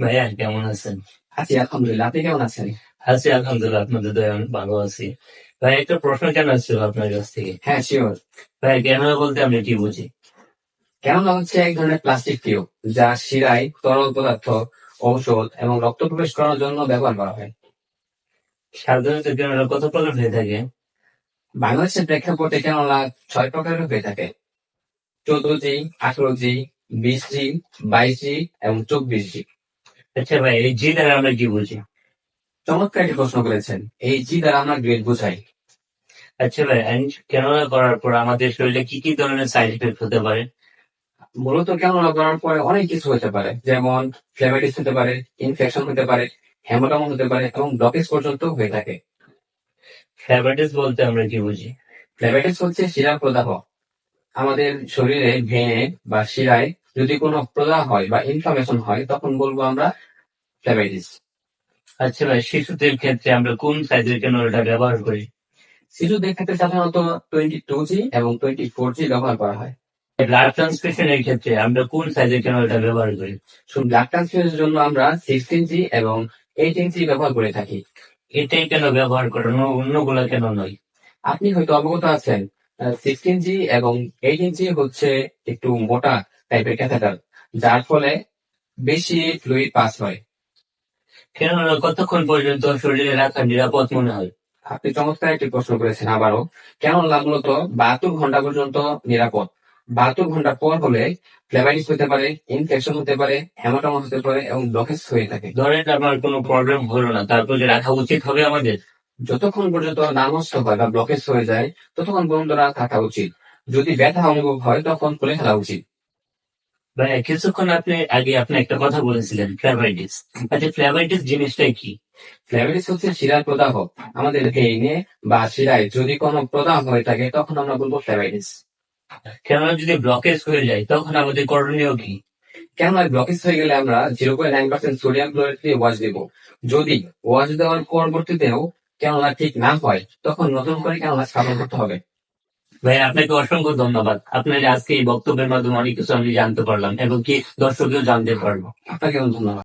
ভাইয়া কেমন আছেন? আছি আলহামদুলিল্লাহ। আপনি কেমন আছেন? আছি আলহামদুলিল্লাহ আপনাদের দয়া ভালো আছি। ভাই একটা প্রশ্ন কেন আসছিল আপনার কাছ থেকে? হ্যাঁ শিওর ভাই ক্যামেরা বলতে আমি কি বুঝি? কেননা হচ্ছে এক ধরনের প্লাস্টিক টিউব যা শিরায় তরল পদার্থ ঔষধ এবং রক্ত প্রবেশ করার জন্য ব্যবহার করা হয়। সাধারণত ক্যামেরা কত প্রকার হয়ে থাকে? বাংলাদেশের প্রেক্ষাপটে কেননা ছয় প্রকারের হয়ে থাকে। চোদ্দ জি আঠারো জি বিশ জি বাইশ জি এবং চব্বিশ জি। আচ্ছা ভাই এই জি দ্বারা আমরা কি বুঝি? চমৎকার একটি প্রশ্ন করেছেন। এই জি দ্বারা আমরা গ্রেড বুঝাই। আচ্ছা ভাই ক্যামেরা করার পর আমাদের শরীরে কি কি ধরনের সাইড এফেক্ট হতে পারে? মূলত কেননা করার পরে অনেক কিছু হতে পারে। যেমন ফ্লেভাইটিস হতে পারে ইনফেকশন হতে পারে হেমোটামন হতে পারে এবং ব্লকেজ পর্যন্ত হয়ে থাকে। ফ্যাবাইটিস বলতে আমরা কি বুঝি? ফ্লেভাইটিস হচ্ছে শিরা প্রদাহ। আমাদের শরীরে ভেঙে বা শিরায় যদি কোনো প্রদাহ হয় বা ইনফ্লামেশন হয়, তখন বলব আমরা ফ্লেভাইটিস আচ্ছা ভাই, শিশুদের ক্ষেত্রে আমরা কোন সাইজের ক্যামেরাটা ব্যবহার করি? শিশুদের ক্ষেত্রে সাধারণত টোয়েন্টি টু জি এবং টোয়েন্টি ফোর জি ব্যবহার করা হয়। ব্লাড ট্রান্সফিউশনের ক্ষেত্রে আমরা কোন সাইজের ক্যামেরাটা ব্যবহার করি? শুধু ব্লাড ট্রান্সফিউশনের জন্য আমরা সিক্সটিন জি এবং এইটিন জি ব্যবহার করে থাকি। এটাই কেন ব্যবহার করানো অন্যগুলা কেন নয়? আপনি হয়তো অবগত আছেন সিক্সটিন জি এবং এইটিন জি হচ্ছে একটু মোটা টাইপের ক্যাথেটার যার ফলে বেশি ফ্লুইড পাস হয়। ক্যামেরা কতক্ষণ পর্যন্ত শরীরে রাখা নিরাপদ মনে হয়? আপনি চমৎকার একটি প্রশ্ন করেছেন আবারও। কেননা মূলত বাহাত্তর ঘণ্টা পর্যন্ত নিরাপদ। বাহাত্তর ঘণ্টা পর হলে ফ্লেভাইটিস হতে পারে ইনফেকশন হতে পারে হেমাটোমা হতে পারে এবং ব্লকেজ হয়ে থাকে। ধরেন আমার কোনো প্রবলেম হলো না তারপর যে রাখা উচিত হবে আমাদের? যতক্ষণ পর্যন্ত না নষ্ট হয় বা ব্লকেজ হয়ে যায় ততক্ষণ পর্যন্ত না থাকা উচিত। যদি ব্যথা অনুভব হয় তখন খুলে ফেলা উচিত। ভাই কিছুক্ষণ আপনি আগে আপনি একটা কথা বলেছিলেন ফ্লেভাইটিস। আচ্ছা ফ্লেভাইটিস জিনিসটা কি? ফ্লেভাইটিস হচ্ছে শিরার প্রদাহ। আমাদের ভেইনে বা শিরায় যদি কোনো প্রদাহ হয়ে থাকে তখন আমরা বলব ফ্লেভাইটিস। কেননা যদি ব্লকেজ হয়ে যায় তখন আমাদের করণীয় কি? কেননা ব্লকেজ হয়ে গেলে আমরা zero point nine percent sodium chloride দিয়ে ওয়াশ দেব? যদি ওয়াশ দেওয়ার পরবর্তীতেও কেননা ঠিক না হয় তখন নতুন করে কেননা স্থাপন করতে হবে। ভাই, আপনাকে অসংখ্য ধন্যবাদ। আপনার আজকে এই বক্তব্যের মাধ্যমে অনেক কিছু আমি জানতে পারলাম এবং কি দর্শকেও জানতে পারব। আপনাকে ধন্যবাদ।